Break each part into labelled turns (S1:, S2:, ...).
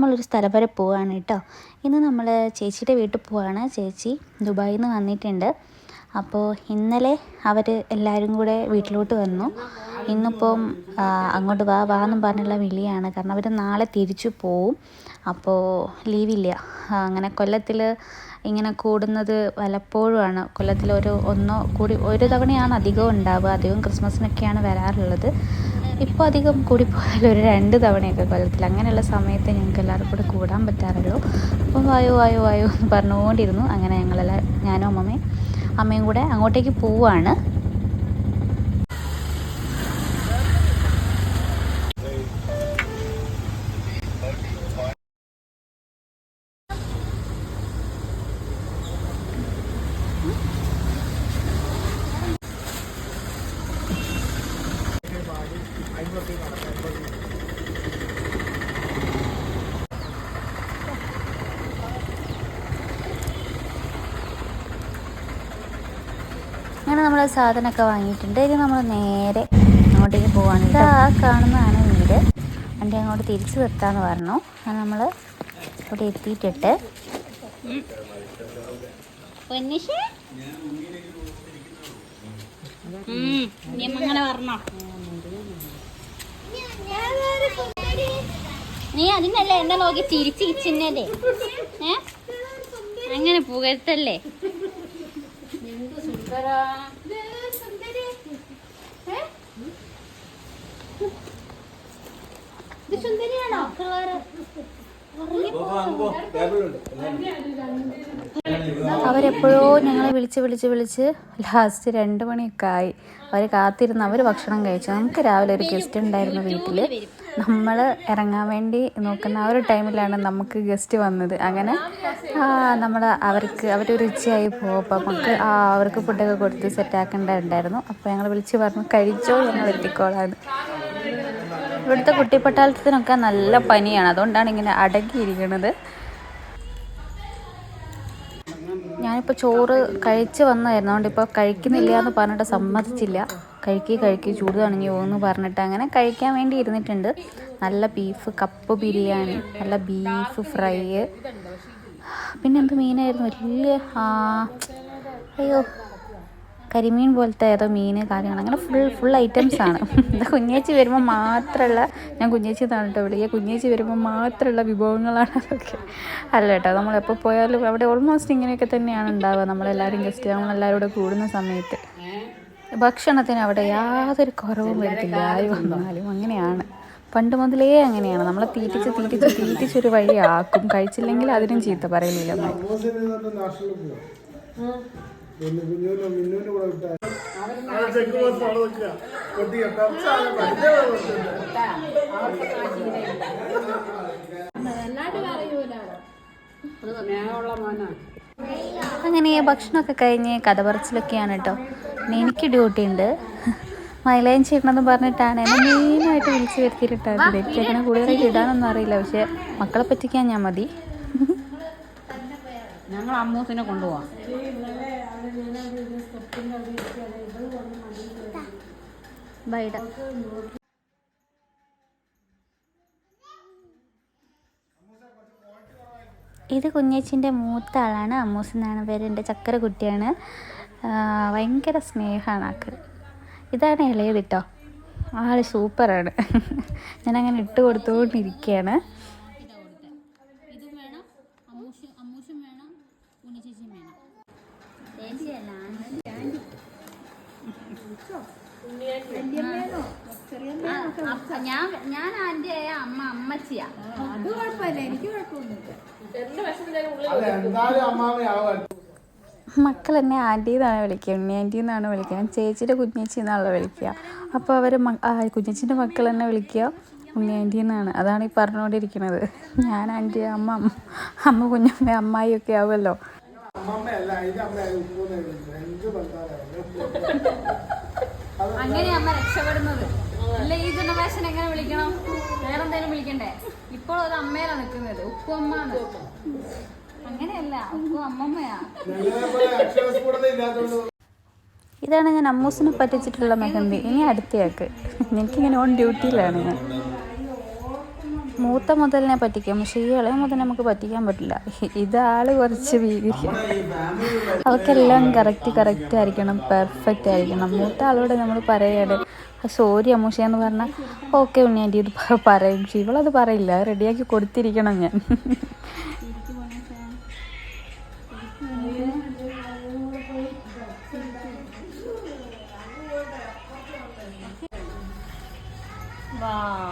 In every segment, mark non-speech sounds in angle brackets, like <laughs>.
S1: നമ്മളൊരു സ്ഥലം വരെ പോവുകയാണ് കേട്ടോ. ഇന്ന് നമ്മൾ ചേച്ചിയുടെ വീട്ടിൽ പോവാണ്. ചേച്ചി ദുബായിൽ നിന്ന് വന്നിട്ടുണ്ട്. അപ്പോൾ ഇന്നലെ അവർ എല്ലാവരും കൂടെ വീട്ടിലോട്ട് വന്നു. ഇന്നിപ്പം അങ്ങോട്ട് വാ വാ എന്നും പറഞ്ഞുള്ള വിളിയാണ്. കാരണം അവർ നാളെ തിരിച്ചു പോവും. അപ്പോൾ ലീവില്ല. അങ്ങനെ കൊല്ലത്തിൽ ഇങ്ങനെ കൂടുന്നത് വല്ലപ്പോഴുമാണ്. കൊല്ലത്തിൽ ഒരു ഒന്നോ കൂടി ഒരു തവണയാണ് അധികവും ഉണ്ടാവുക. അധികവും ക്രിസ്മസിനൊക്കെയാണ് വരാറുള്ളത്. ഇപ്പോൾ അധികം കൂടിപ്പോയാൽ ഒരു രണ്ട് തവണയൊക്കെ കൊല്ലത്തിൽ അങ്ങനെയുള്ള സമയത്ത് ഞങ്ങൾക്ക് എല്ലാവർക്കും കൂടെ കൂടാൻ പറ്റാറുള്ളൂ. അപ്പം വായോ വായോ വായോ എന്ന് പറഞ്ഞുകൊണ്ടിരുന്നു. അങ്ങനെ ഞങ്ങളെല്ലാം ഞാനും അമ്മമ്മയും അമ്മയും കൂടെ അങ്ങോട്ടേക്ക് പോവാണ് അങ്ങനെ സാധനമൊക്കെ വാങ്ങിയിട്ടുണ്ട്. ഇനി നമ്മൾ നേരെ അങ്ങോട്ടേക്ക് പോവാണ് ഇത് ആ കാണുന്നതാണ് വീട്. വണ്ടി അങ്ങോട്ട് തിരിച്ചു നിർത്താന്ന് പറഞ്ഞു. അത് നമ്മൾ ഇവിടെ എത്തിയിട്ടിട്ട്. നീ അതിനല്ലേ എന്നെ നോക്കി ചിരിച്ച് ചിരിച്ചിന്നല്ലേ ഏ? അങ്ങനെ പുകഴ്ത്തല്ലേ? സുന്ദരിയാണോ? കളറ് അവരെപ്പോഴോ ഞങ്ങളെ വിളിച്ച് വിളിച്ച് വിളിച്ച് ലാസ്റ്റ് രണ്ട് മണിയൊക്കെ ആയി അവർ കാത്തിരുന്ന് അവർ ഭക്ഷണം കഴിച്ചു. നമുക്ക് രാവിലെ ഒരു ഗസ്റ്റ് ഉണ്ടായിരുന്നു വീട്ടിൽ നമ്മൾ ഇറങ്ങാൻ വേണ്ടി നോക്കുന്ന ആ ഒരു ടൈമിലാണ് നമുക്ക് ഗസ്റ്റ് വന്നത്. അങ്ങനെ നമ്മൾ അവർക്ക് അവരൊരു ഉച്ചയായി അപ്പം നമുക്ക് അവർക്ക് ഫുഡൊക്കെ കൊടുത്ത് സെറ്റാക്കേണ്ടതുണ്ടായിരുന്നു അപ്പോൾ ഞങ്ങൾ വിളിച്ച് പറഞ്ഞു കഴിച്ചോ? ഞങ്ങൾ എത്തിക്കോളാന്ന് ഇവിടുത്തെ കുട്ടിപ്പട്ടാളത്തിനൊക്കെ നല്ല പനിയാണ്. അതുകൊണ്ടാണ് ഇങ്ങനെ അടങ്ങിയിരിക്കുന്നത് ഞാനിപ്പോൾ ചോറ് കഴിച്ച് വന്നതായിരുന്നു. അതുകൊണ്ട് ഇപ്പോൾ കഴിക്കുന്നില്ല എന്ന് പറഞ്ഞിട്ട് സമ്മതിച്ചില്ല. കഴിക്കി കഴിക്കി ചൂട് തണിഞ്ഞു പോകുമെന്ന് പറഞ്ഞിട്ട് അങ്ങനെ കഴിക്കാൻ വേണ്ടി ഇരുന്നിട്ടുണ്ട്. നല്ല ബീഫ് കപ്പ് ബിരിയാണി നല്ല ബീഫ് ഫ്രൈ പിന്നെ എന്ത് മീനായിരുന്നു? വലിയ അയ്യോ കരിമീൻ പോലത്തെ ഏതോ മീൻ കാര്യങ്ങൾ അങ്ങനെ ഫുൾ ഫുൾ ഐറ്റംസ് ആണ്. <laughs> കുഞ്ഞേച്ചി വരുമ്പോൾ മാത്രമുള്ള ഞാൻ കുഞ്ഞേച്ചി എന്നാണ് കേട്ടോ വിളിക്കുക. കുഞ്ഞേച്ചി വരുമ്പോൾ മാത്രമുള്ള വിഭവങ്ങളാണ് അതൊക്കെ. അല്ല കേട്ടോ നമ്മൾ എപ്പോൾ പോയാലും അവിടെ ഓൾമോസ്റ്റ് ഇങ്ങനെയൊക്കെ തന്നെയാണ് ഉണ്ടാവുക. നമ്മളെല്ലാവരും ഗസ്റ്റ് നമ്മളെല്ലാവരും കൂടെ കൂടുന്ന സമയത്ത്. ഭക്ഷണത്തിന് അവിടെ യാതൊരു കുറവും വരുത്തില്ല. ആര് വന്നാലും അങ്ങനെയാണ്. പണ്ട് മുതലേ അങ്ങനെയാണ്. നമ്മളെ തീറ്റിച്ച് തീറ്റിച്ച് തീറ്റിച്ചൊരു വഴി ആക്കും കഴിച്ചില്ലെങ്കിൽ അതിനും ചീത്ത അങ്ങനെ ഭക്ഷണമൊക്കെ കഴിഞ്ഞ് കഥ പറച്ചിലൊക്കെയാണ് കേട്ടോ. പിന്നെ എനിക്ക് ഡ്യൂട്ടി ഉണ്ട്. മൈലൈൻ ചെയ്യണമെന്ന് പറഞ്ഞിട്ടാണ് എന്നെ മെയിനായിട്ട് വിളിച്ച് വരുത്തിയിട്ടുണ്ടായിരുന്നത് എനിക്ക് അങ്ങനെ കൂടുതലായിട്ട് ഇടാനൊന്നും അറിയില്ല. പക്ഷെ മക്കളെ പറ്റിക്കാൻ ഞാൻ മതി.
S2: ഞങ്ങൾ അമ്മൂസിനെ കൊണ്ടുപോവാം.
S1: ബൈഡ. ഇത് കുഞ്ഞേച്ചിന്റെ മൂത്ത ആളാണ്. അമ്മൂസ് എന്നാണ് പേര്. എന്റെ ചക്കര കുട്ടിയാണ്. ഭയങ്കര സ്നേഹമാണ് ആക്ക് ഇതാണ് ഇളയത് കേട്ടോ. ആൾ സൂപ്പറാണ്. <laughs> ഞാനങ്ങനെ ഇട്ട് കൊടുത്തുകൊണ്ടിരിക്കുകയാണ്
S2: ഇതും വേണം അമ്മൂഷും അമ്മൂഷും വേണം ഉണ്ണിച്ചേച്ചിയും വേണം ഞാൻ ഞാൻ ആന്റി ആയ അമ്മ അമ്മച്ചിയാ.
S1: മക്കൾ എന്നെ ആന്റി എന്നാണ് വിളിക്കുക. ഉണ്ണി ആന്റി എന്നാണ് വിളിക്കുക. ഞാൻ ചേച്ചിയുടെ കുഞ്ഞേച്ചി എന്നാണല്ലോ വിളിക്കുക. അപ്പോൾ അവർ കുഞ്ഞേച്ചിന്റെ മക്കൾ എന്നെ വിളിക്കുക. ഉണ്ണി ആന്റി എന്നാണ്. അതാണ് ഈ പറഞ്ഞുകൊണ്ടിരിക്കുന്നത്. ഞാൻ ആന്റി അമ്മ അമ്മ, അമ്മ കുഞ്ഞമ്മ അമ്മായി ഒക്കെ ആവുമല്ലോ.
S2: അങ്ങനെ അമ്മ രക്ഷപ്പെടുന്നത്. അല്ല ഈ ജനറേഷൻ എങ്ങനെ വിളിക്കണം? വേറെ എന്തെങ്കിലും വിളിക്കണ്ടേ? ഇപ്പോൾ ഒരു അമ്മയിലാ നിൽക്കുന്നത്. ഉപ്പു അമ്മ അങ്ങനെയല്ല ഉപ്പു അമ്മമ്മയാ.
S1: ഇതാണ് ഞാൻ അമ്മൂസിനെ പറ്റിച്ചിട്ടുള്ള മെഹന്തി. ഇനി അടുത്തയാക്ക് എനിക്കിങ്ങനെ ഓൺ ഡ്യൂട്ടിയിലാണ് ഞാൻ. മൂത്ത മുതലിനെ പറ്റിക്കാം. പക്ഷേ ഈ ഇളയ മുതൽ നമുക്ക് പറ്റിക്കാൻ പറ്റില്ല. ഇതാൾ കുറച്ച് വീതിക്കും അവർക്കെല്ലാം കറക്റ്റ് കറക്റ്റ് ആയിരിക്കണം. പെർഫെക്റ്റ് ആയിരിക്കണം. മൂത്ത ആളോട് നമ്മൾ പറയാണ് സോറി അമ്മൂഷ എന്ന് പറഞ്ഞാൽ ഓക്കെ ഉണ്ണിയാന്റി ഇത് പ- പറയും. പക്ഷെ ഇവളത് പറയില്ല. റെഡിയാക്കി കൊടുത്തിരിക്കണം ഞാൻ.
S2: അവിടെ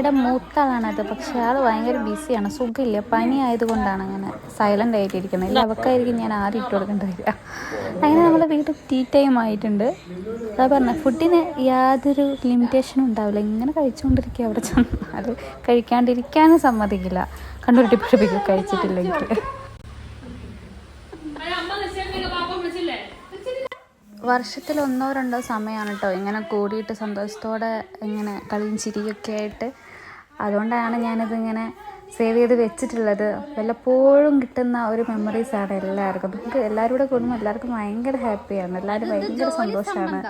S1: ചേട്ടായിയുടെ മൂത്താളാണത് പക്ഷെ ആൾ ഭയങ്കര ബിസിയാണ്. സുഖമില്ല. പനി ആയതുകൊണ്ടാണ് അങ്ങനെ സൈലന്റ് ആയിട്ടിരിക്കുന്നത്. ഇല്ല അവക്കായിരിക്കും ഞാൻ ആദ്യം ഇട്ട് കൊടുക്കേണ്ടി വരിക അങ്ങനെ നമ്മുടെ വീട്ടിൽ ടീ ടൈം ആയിട്ടുണ്ട്. അതാ പറഞ്ഞ ഫുഡിന് യാതൊരു ലിമിറ്റേഷനും ഉണ്ടാവില്ല. ഇങ്ങനെ കഴിച്ചുകൊണ്ടിരിക്കുക അവിടെ ചെന്നാൽ കഴിക്കാണ്ടിരിക്കാനും സമ്മതിക്കില്ല. കണ്ടുപിടി പഠിപ്പിക്കും കഴിച്ചിട്ടില്ലെങ്കിൽ. വർഷത്തിൽ ഒന്നോ രണ്ടോ സമയമാണ് കേട്ടോ ഇങ്ങനെ കൂടിയിട്ട് സന്തോഷത്തോടെ ഇങ്ങനെ കളിയും ചിരിയൊക്കെ ആയിട്ട് അതുകൊണ്ടാണ് ഞാനിത് ഇങ്ങനെ സേവ് ചെയ്ത് വെച്ചിട്ടുള്ളത്. വല്ലപ്പോഴും കിട്ടുന്ന ഒരു മെമ്മറീസാണ് എല്ലാവർക്കും. നമുക്ക് എല്ലാവരും കൂടെ കൂടുമ്പോൾ എല്ലാവർക്കും ഭയങ്കര ഹാപ്പിയാണ് എല്ലാവരും ഭയങ്കര സന്തോഷമാണ്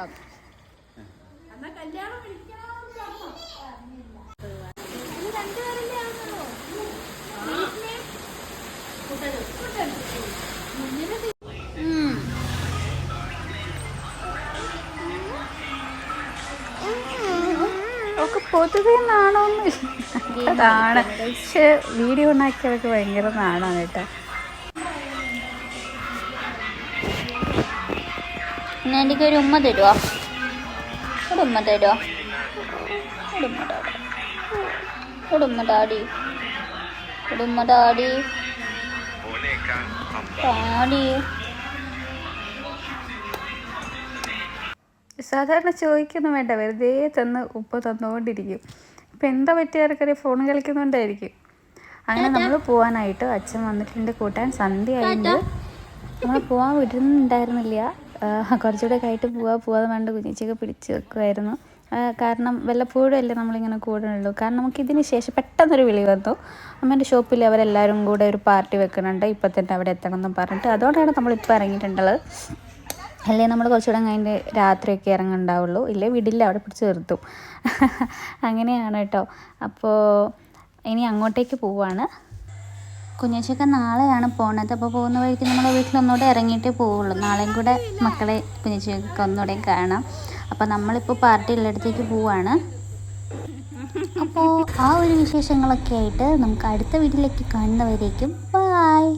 S1: പൊതുവെ നാണമൊന്നും അതാണ്. പക്ഷെ വീഡിയോ ഉണ്ടാക്കിയവർക്ക് ഭയങ്കര നാണാണ് കേട്ടോ.
S3: എനിക്ക് ഒരു ഉമ്മ തരുമോ ഒരു ഉമ്മ തരുമോ ഒരു ഉമ്മ ഡാഡി ഒരു ഉമ്മ ഡാഡി ഡാഡി
S1: സാധാരണ ചോദിക്കൊന്നും വേണ്ട. വെറുതെ തന്ന് ഉപ്പ് തന്നുകൊണ്ടിരിക്കും. ഇപ്പം എന്താ പറ്റിയ ഫോൺ കളിക്കുന്നുണ്ടായിരിക്കും. അങ്ങനെ നമ്മൾ പോകാനായിട്ട് അച്ഛൻ വന്നിട്ടുണ്ട് കൂട്ടാൻ. സന്ധ്യ ആയിട്ട് നമ്മൾ പോകാൻ വിടുന്നുണ്ടായിരുന്നില്ല. കുറച്ചുകൂടെ ആയിട്ട് പോവാ പോവാതെ വേണ്ട കുഞ്ഞിച്ചൊക്കെ പിടിച്ച് വെക്കുമായിരുന്നു കാരണം വല്ലപ്പോഴും അല്ലേ നമ്മളിങ്ങനെ കൂടുന്നുള്ളൂ കാരണം നമുക്ക് ഇതിന് ശേഷം പെട്ടെന്നൊരു വിളി വന്നു. അമ്മേന്റെ ഷോപ്പിൽ അവരെല്ലാവരും കൂടെ ഒരു പാർട്ടി വെക്കുന്നുണ്ട് ഇപ്പം തന്നെ അവിടെ എത്തണം എന്ന് പറഞ്ഞിട്ട്. അതുകൊണ്ടാണ് നമ്മളിപ്പോൾ ഇറങ്ങിയിട്ടുള്ളത്. അല്ലേ നമ്മൾ കുറച്ചുകൂടെ കഴിഞ്ഞ് രാത്രിയൊക്കെ ഇറങ്ങുന്നുണ്ടാവുള്ളൂ ഇല്ലേ? വിടില്ല. അവിടെ പിടിച്ച് നിർത്തും. അങ്ങനെയാണ് കേട്ടോ. അപ്പോൾ ഇനി അങ്ങോട്ടേക്ക് പോവാണ്.
S3: കുഞ്ഞച്ചൊക്കെ നാളെയാണ് പോണത്. അപ്പോൾ പോകുന്ന വഴിക്ക് നമ്മുടെ വീട്ടിൽ ഒന്നുകൂടെ ഇറങ്ങിയിട്ടേ പോവുള്ളൂ. നാളെയും കൂടെ മക്കളെ കുഞ്ഞച്ചൊക്കെ ഒന്നുകൂടെ കാണാം. അപ്പോൾ നമ്മളിപ്പോൾ പാർട്ടി ഉള്ളിടത്തേക്ക് പോവാണ്. അപ്പോൾ ആ ഒരു വിശേഷങ്ങളൊക്കെ ആയിട്ട് നമുക്ക് അടുത്ത വീട്ടിലേക്ക് കാണുന്നവരേക്കും. ബായ്